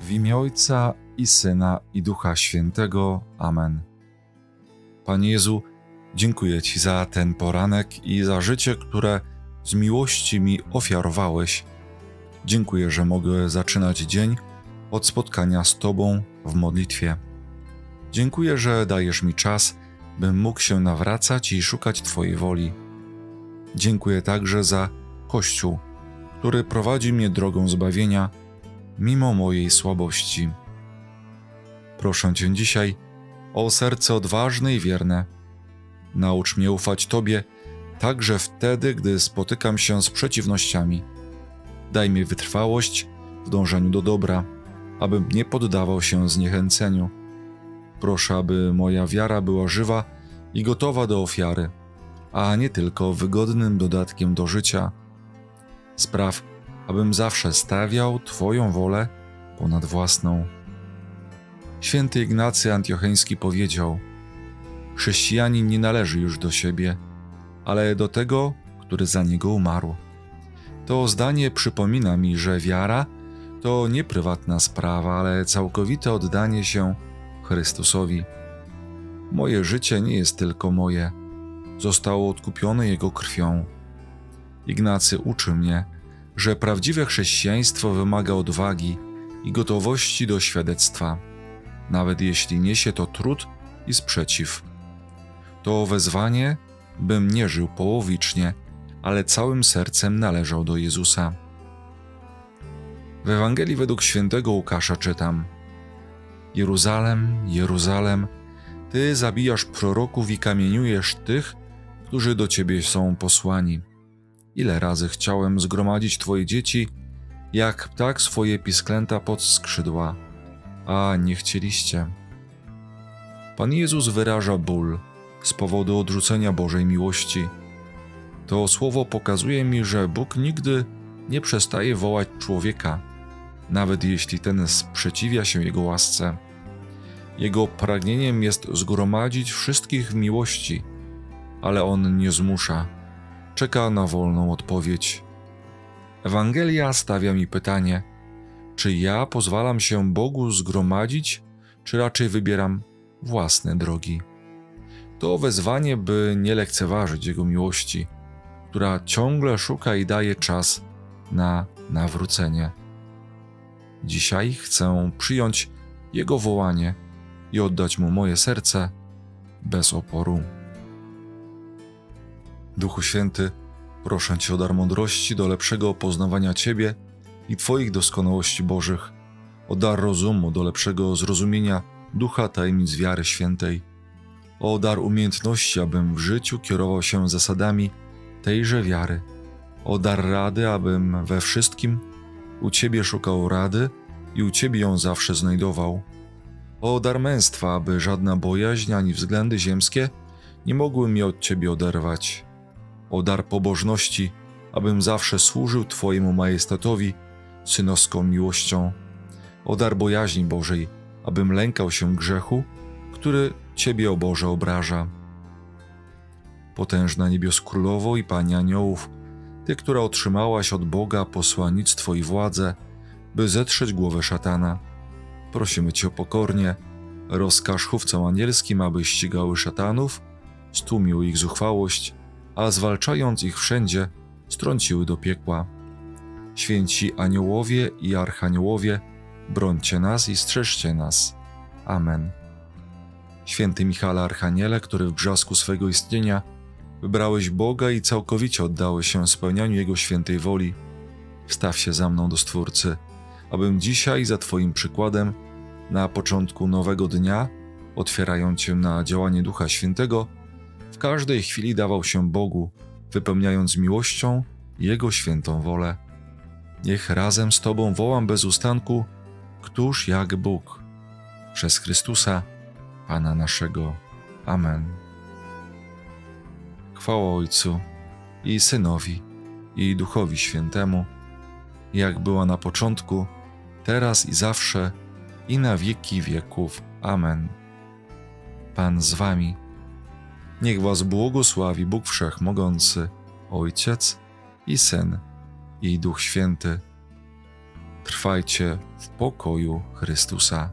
W imię Ojca i Syna i Ducha Świętego. Amen. Panie Jezu, dziękuję Ci za ten poranek i za życie, które z miłości mi ofiarowałeś. Dziękuję, że mogę zaczynać dzień od spotkania z Tobą w modlitwie. Dziękuję, że dajesz mi czas, bym mógł się nawracać i szukać Twojej woli. Dziękuję także za Kościół, który prowadzi mnie drogą zbawienia mimo mojej słabości. Proszę Cię dzisiaj o serce odważne i wierne. Naucz mnie ufać Tobie także wtedy, gdy spotykam się z przeciwnościami. Daj mi wytrwałość w dążeniu do dobra, abym nie poddawał się zniechęceniu. Proszę, aby moja wiara była żywa i gotowa do ofiary, a nie tylko wygodnym dodatkiem do życia. Spraw, abym zawsze stawiał Twoją wolę ponad własną. Święty Ignacy Antiocheński powiedział: Chrześcijanin nie należy już do siebie, ale do tego, który za niego umarł. To zdanie przypomina mi, że wiara to nie prywatna sprawa, ale całkowite oddanie się Chrystusowi. Moje życie nie jest tylko moje, zostało odkupione Jego krwią. Ignacy uczy mnie, że prawdziwe chrześcijaństwo wymaga odwagi i gotowości do świadectwa, nawet jeśli niesie to trud i sprzeciw. To wezwanie, bym nie żył połowicznie, ale całym sercem należał do Jezusa. W Ewangelii według świętego Łukasza czytam: Jeruzalem, Jeruzalem, ty zabijasz proroków i kamieniujesz tych, którzy do ciebie są posłani. Ile razy chciałem zgromadzić twoje dzieci, jak ptak swoje pisklęta pod skrzydła, a nie chcieliście. Pan Jezus wyraża ból z powodu odrzucenia Bożej miłości. To słowo pokazuje mi, że Bóg nigdy nie przestaje wołać człowieka, nawet jeśli ten sprzeciwia się Jego łasce. Jego pragnieniem jest zgromadzić wszystkich w miłości, ale On nie zmusza czeka na wolną odpowiedź. Ewangelia stawia mi pytanie: czy ja pozwalam się Bogu zgromadzić, czy raczej wybieram własne drogi? To wezwanie, by nie lekceważyć Jego miłości, która ciągle szuka i daje czas na nawrócenie. Dzisiaj chcę przyjąć Jego wołanie i oddać Mu moje serce bez oporu. Duchu Święty, proszę Cię o dar mądrości do lepszego poznawania Ciebie i Twoich doskonałości Bożych, o dar rozumu do lepszego zrozumienia ducha tajemnic wiary świętej, o dar umiejętności, abym w życiu kierował się zasadami tejże wiary, o dar rady, abym we wszystkim u Ciebie szukał rady i u Ciebie ją zawsze znajdował, o dar męstwa, aby żadna bojaźń ani względy ziemskie nie mogły mnie od Ciebie oderwać o dar pobożności, abym zawsze służył Twojemu majestatowi synowską miłością, o dar bojaźni Bożej, abym lękał się grzechu, który Ciebie, o Boże, obraża. Potężna niebios królowo i Pani aniołów, Ty, która otrzymałaś od Boga posłannictwo i władzę, by zetrzeć głowę szatana, prosimy Cię pokornie, rozkaż chówcom anielskim, aby ścigały szatanów, stłumił ich zuchwałość, a zwalczając ich wszędzie, strąciły do piekła. Święci aniołowie i archaniołowie, brońcie nas i strzeżcie nas. Amen. Święty Michale Archaniele, który w brzasku swego istnienia wybrałeś Boga i całkowicie oddałeś się spełnianiu Jego świętej woli, wstaw się za mną do Stwórcy, abym dzisiaj za Twoim przykładem, na początku nowego dnia, otwierając się na działanie Ducha Świętego, w każdej chwili dawał się Bogu, wypełniając miłością Jego świętą wolę. Niech razem z Tobą wołam bez ustanku, któż jak Bóg, przez Chrystusa, Pana naszego. Amen. Chwała Ojcu i Synowi i Duchowi Świętemu, jak była na początku, teraz i zawsze, i na wieki wieków. Amen. Pan z Wami Niech was błogosławi Bóg Wszechmogący, Ojciec i Syn i Duch Święty. Trwajcie w pokoju Chrystusa.